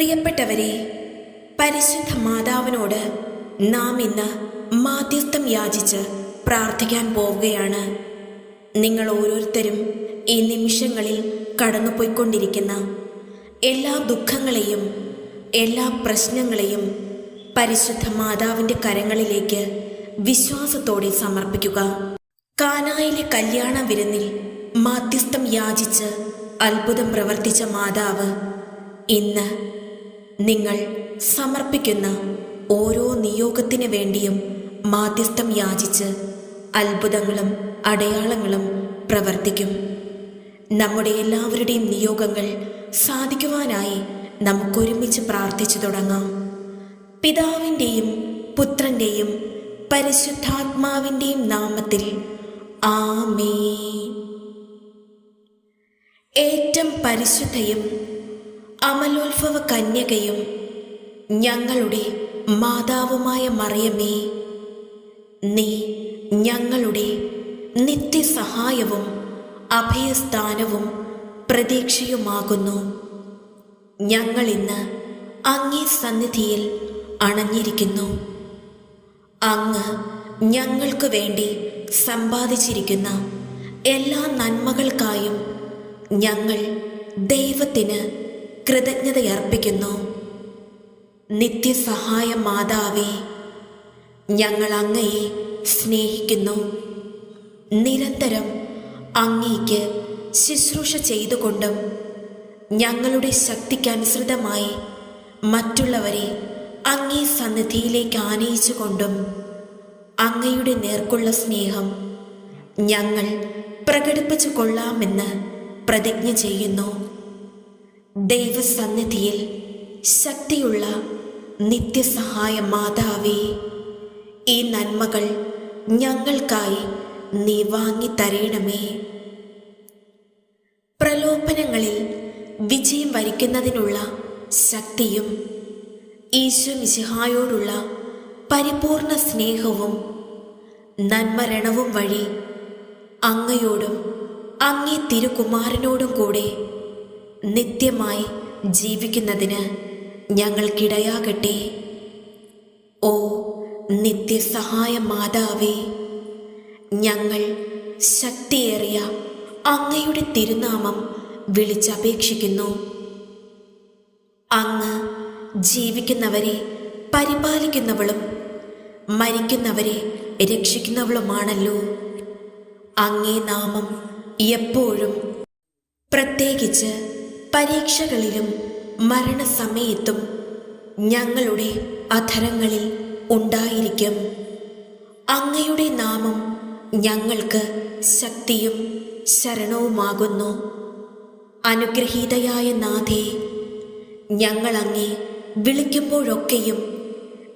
പ്രിയപ്പെട്ടവരെ പരിശുദ്ധ മാതാവിനോട് നാം ഇന്ന് മാധ്യസ്ഥം യാചിച്ച് പ്രാർത്ഥിക്കാൻ പോവുകയാണ്. നിങ്ങൾ ഓരോരുത്തരും ഈ നിമിഷങ്ങളിൽ കടന്നുപോയിക്കൊണ്ടിരിക്കുന്ന എല്ലാ ദുഃഖങ്ങളെയും എല്ലാ പ്രശ്നങ്ങളെയും പരിശുദ്ധ മാതാവിന്റെ കരങ്ങളിലേക്ക് വിശ്വാസത്തോടെ സമർപ്പിക്കുക. കാനായിലെ കല്യാണ വിരുന്നിൽ മാധ്യസ്ഥം യാചിച്ച് അത്ഭുതം പ്രവർത്തിച്ച മാതാവ് ഇന്ന് നിങ്ങൾ സമർപ്പിക്കുന്ന ഓരോ നിയോഗത്തിന് വേണ്ടിയും മാധ്യസ്ഥം യാചിച്ച് അത്ഭുതങ്ങളും അടയാളങ്ങളും പ്രവർത്തിക്കും. നമ്മുടെ എല്ലാവരുടെയും നിയോഗങ്ങൾ സാധിക്കുവാനായി നമുക്കൊരുമിച്ച് പ്രാർത്ഥിച്ചു തുടങ്ങാം. പിതാവിന്റെയും പുത്രന്റെയും പരിശുദ്ധാത്മാവിന്റെയും നാമത്തിൽ ആമേ ഏറ്റവും പരിശുദ്ധയും അമലോത്ഭവ കന്യകയും ഞങ്ങളുടെ മാതാവുമായ മറിയമേ നീ ഞങ്ങളുടെ നിത്യസഹായവും അഭയസ്ഥാനവും പ്രതീക്ഷയുമാകുന്നു. ഞങ്ങളിന്ന് അങ്ങേ സന്നിധിയിൽ അണഞ്ഞിരിക്കുന്നു. അങ്ങ് ഞങ്ങൾക്ക് വേണ്ടി സമ്പാദിച്ചിരിക്കുന്ന എല്ലാ നന്മകൾക്കായും ഞങ്ങൾ ദൈവത്തിന് കൃതജ്ഞതയർപ്പിക്കുന്നു. നിത്യസഹായ മാതാവേ ഞങ്ങൾ അങ്ങയെ സ്നേഹിക്കുന്നു. നിരന്തരം അങ്ങേക്ക് ശുശ്രൂഷ ചെയ്തുകൊണ്ടും ഞങ്ങളുടെ ശക്തിക്കനുസൃതമായി മറ്റുള്ളവരെ അങ്ങേ സന്നിധിയിലേക്ക് ആനയിച്ചുകൊണ്ടും അങ്ങയുടെ നേർക്കുള്ള സ്നേഹം ഞങ്ങൾ പ്രകടിപ്പിച്ചു കൊള്ളാമെന്ന് പ്രതിജ്ഞ ചെയ്യുന്നു. ദൈവസന്നിധിയിൽ ശക്തിയുള്ള നിത്യസഹായ മാതാവേ ഈ നന്മകൾ ഞങ്ങൾക്കായി നീ വാങ്ങി തരേണമേ പ്രലോഭനങ്ങളിൽ വിജയം വരിക്കുന്നതിനുള്ള ശക്തിയും ഈശോ മിശിഹായോടുള്ള പരിപൂർണ സ്നേഹവും നന്മരണവും വഴി അങ്ങയോടും അങ്ങേ തിരുകുമാരനോടും കൂടെ നിത്യമായി ജീവിക്കുന്നതിന് ഞങ്ങൾക്കിടയാകട്ടെ. ഓ നിത്യസഹായ മാതാവേ ഞങ്ങൾ ശക്തിയേറിയ അങ്ങയുടെ തിരുനാമം വിളിച്ചപേക്ഷിക്കുന്നു. അങ്ങ് ജീവിക്കുന്നവരെ പരിപാലിക്കുന്നവളും മരിക്കുന്നവരെ രക്ഷിക്കുന്നവളുമാണല്ലോ. അങ്ങേ നാമം എപ്പോഴും പ്രത്യേകിച്ച് പരീക്ഷകളിലും മരണസമയത്തും ഞങ്ങളുടെ അധരങ്ങളിൽ ഉണ്ടായിരിക്കും. അങ്ങയുടെ നാമം ഞങ്ങൾക്ക് ശക്തിയും ശരണവുമാകുന്നു. അനുഗ്രഹീതയായ നാഥേ ഞങ്ങൾ അങ്ങേ വിളിക്കുമ്പോഴൊക്കെയും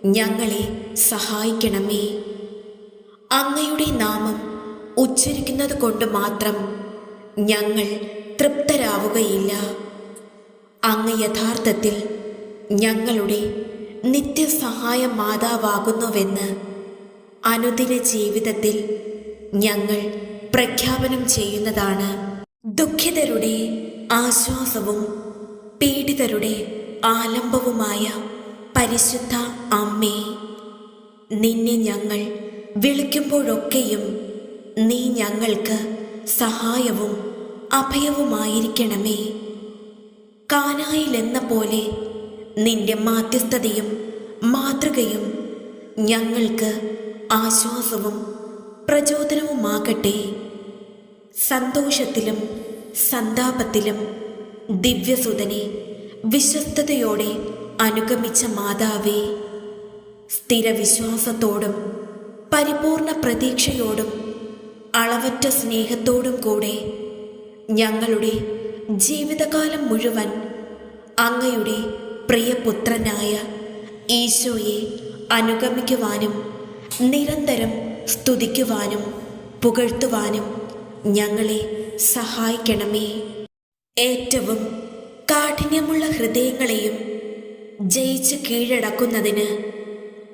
ഞങ്ങളെ സഹായിക്കണമേ. അങ്ങയുടെ നാമം ഉച്ചരിക്കുന്നത് കൊണ്ട് മാത്രം ഞങ്ങൾ തൃപ്തരാവുകയില്ല. അങ്ങ് യഥാർത്ഥത്തിൽ ഞങ്ങളുടെ നിത്യസഹായ മാതാവാകുന്നുവെന്ന് അനുദിന ജീവിതത്തിൽ ഞങ്ങൾ പ്രഖ്യാപനം ചെയ്യുന്നതാണ്. ദുഃഖിതരുടെ ആശ്വാസവും പീഡിതരുടെ ആലംബവുമായ പരിശുദ്ധ അമ്മേ നിന്നെ ഞങ്ങൾ വിളിക്കുമ്പോഴൊക്കെയും നീ ഞങ്ങൾക്ക് സഹായവും അഭയവുമായിരിക്കണമേ. കാനായിലെന്ന പോലെ നിന്റെ മാധ്യസ്ഥതയും മാതൃകയും ഞങ്ങൾക്ക് ആശ്വാസവും പ്രചോദനവുമാകട്ടെ. സന്തോഷത്തിലും സന്താപത്തിലും ദിവ്യസുതനെ വിശ്വസ്തയോടെ അനുഗമിച്ച മാതാവേ സ്ഥിരവിശ്വാസത്തോടും പരിപൂർണ പ്രതീക്ഷയോടും അളവറ്റ സ്നേഹത്തോടും കൂടെ ഞങ്ങളുടെ ജീവിതകാലം മുഴുവൻ അങ്ങയുടെ പ്രിയപുത്രനായ ഈശോയെ അനുഗമിക്കുവാനും നിരന്തരം സ്തുതിക്കുവാനും പുകഴ്ത്തുവാനും ഞങ്ങളെ സഹായിക്കണമേ. ഏറ്റവും കാഠിന്യമുള്ള ഹൃദയങ്ങളെയും ജയിച്ച് കീഴടക്കുന്നതിന്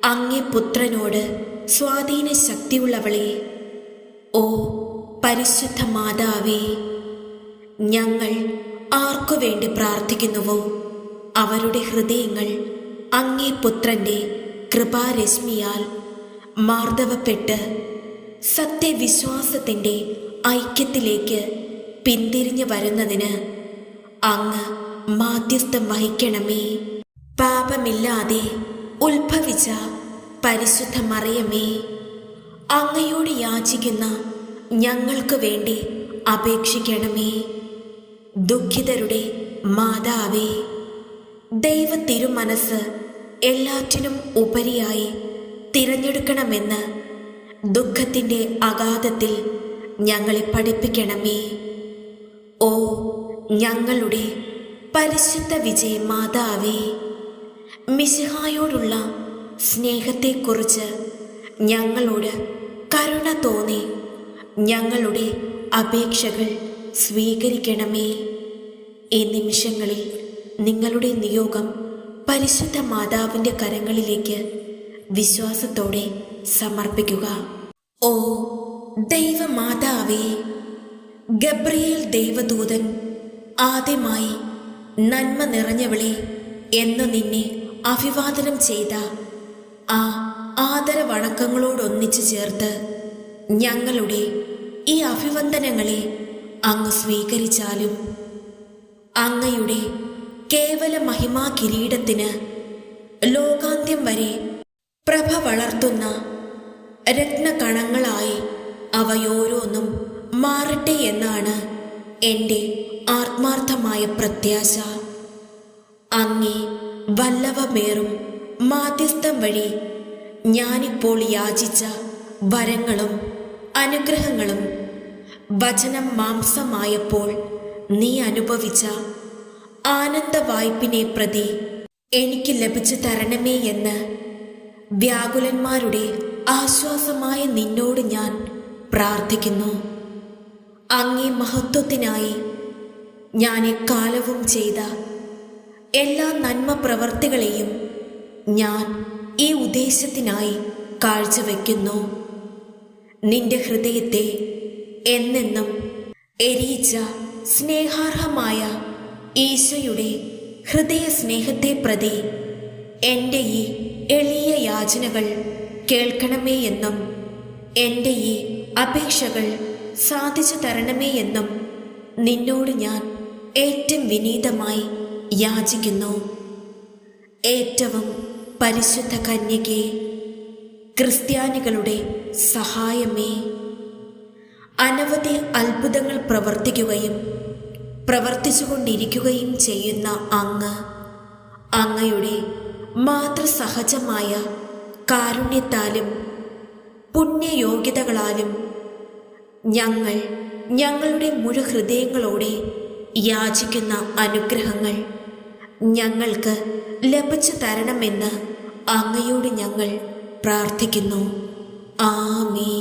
അങ്ങേ പുത്രനോട് സ്വാധീന ശക്തിയുള്ളവളെ ഓ പരിശുദ്ധ മാതാവേ. ഞങ്ങൾ ആർക്കു വേണ്ടി പ്രാർത്ഥിക്കുന്നുവോ? അവരുടെ ഹൃദയങ്ങൾ അങ്ങേ പുത്രന്റെ കൃപാരശ്മിയാൽ മാർദ്ദവപ്പെട്ട് സത്യവിശ്വാസത്തിന്റെ ഐക്യത്തിലേക്ക് പിന്തിരിഞ്ഞു വരുന്നതിന് അങ്ങ് മാധ്യസ്ഥം വഹിക്കണമേ. പാപമില്ലാതെ ഉത്ഭവിച്ച പരിശുദ്ധ മറിയമേ അങ്ങയോട് യാചിക്കുന്ന ഞങ്ങൾക്ക് വേണ്ടി അപേക്ഷിക്കണമേ. ദുഃഖിതരുടെ മാതാവേ ദൈവ തിരുമനസ് എല്ലാറ്റിനും ഉപരിയായി തിരഞ്ഞെടുക്കണമെന്ന് ദുഃഖത്തിന്റെ അഗാധത്തിൽ ഞങ്ങളെ പഠിപ്പിക്കണമേ. ഓ ഞങ്ങളുടെ പരിശുദ്ധ വിജയ മാതാവേ മിശിഹായോടുള്ള സ്നേഹത്തെക്കുറിച്ച് ഞങ്ങളോട് കരുണ തോന്നി. ഞങ്ങളുടെ അപേക്ഷകൾ സ്വീകരിക്കണമേ. ഈ നിമിഷങ്ങളിൽ നിങ്ങളുടെ നിയോഗം പരിശുദ്ധ മാതാവിന്റെ കരങ്ങളിലേക്ക് വിശ്വാസത്തോടെ സമർപ്പിക്കുക. ഓ ദൈവമാതാവേ ഗബ്രിയേൽ ദൈവദൂതൻ ആദ്യമായി നന്മ നിറഞ്ഞവളെ എന്ന് നിന്നെ അഭിവാദനം ചെയ്ത ആ ആദരവണക്കങ്ങളോടൊന്നിച്ചു ചേർത്ത് ഞങ്ങളുടെ ഈ അഭിവന്ദനങ്ങളെ അങ്ങ് സ്വീകരിച്ചാലും അങ്ങയുടെ കേവല മഹിമാ കിരീടത്തിന് ലോകാന്ത്യം വരെ പ്രഭ വളർത്തുന്ന രത്നകണങ്ങളായി അവയോരോന്നും മാറട്ടെ എന്നാണ് എന്റെ ആത്മാർത്ഥമായ പ്രത്യാശ. അങ്ങേ വല്ലവമേറും മാധ്യസ്ഥം വഴി ഞാനിപ്പോൾ യാചിച്ച വരങ്ങളും അനുഗ്രഹങ്ങളും വചനം മാംസമായപ്പോൾ നീ അനുഭവിച്ച ആനന്ദ വായ്പിനെ പ്രതി എനിക്ക് ലഭിച്ചു തരണമേ എന്ന് വ്യാകുലന്മാരുടെ ആശ്വാസമായ നിന്നോട് ഞാൻ പ്രാർത്ഥിക്കുന്നു. അങ്ങേ മഹത്വത്തിനായി ഞാൻ എക്കാലവും ചെയ്ത എല്ലാ നന്മ പ്രവർത്തികളെയും ഞാൻ ഈ ഉദ്ദേശത്തിനായി കാഴ്ചവെക്കുന്നു. നിന്റെ ഹൃദയത്തെ എന്നെന്നും എരിയിച്ച സ്നേഹാർഹമായ ഈശോയുടെ ഹൃദയ സ്നേഹത്തെ പ്രതി എന്റെ ഈ എളിയ യാചനകൾ കേൾക്കണമേ എന്നും എന്റെ ഈ അപേക്ഷകൾ സാധിച്ചു തരണമേ എന്നും നിന്നോട് ഞാൻ ഏറ്റവും വിനീതമായി യാചിക്കുന്നു. ഏറ്റവും പരിശുദ്ധ കന്യകെ ക്രിസ്ത്യാനികളുടെ സഹായമേ. അനവധി അത്ഭുതങ്ങൾ പ്രവർത്തിക്കുകയും പ്രവർത്തിച്ചുകൊണ്ടിരിക്കുകയും ചെയ്യുന്ന അങ്ങ് അങ്ങയുടെ മാതൃസഹജമായ കാരുണ്യത്താലും പുണ്യയോഗ്യതകളാലും ഞങ്ങൾ ഞങ്ങളുടെ മുഴുഹൃദയങ്ങളോടെ യാചിക്കുന്ന അനുഗ്രഹങ്ങൾ ഞങ്ങൾക്ക് ലഭിച്ചു തരണമെന്ന് അങ്ങയോട് ഞങ്ങൾ പ്രാർത്ഥിക്കുന്നു. ആമേ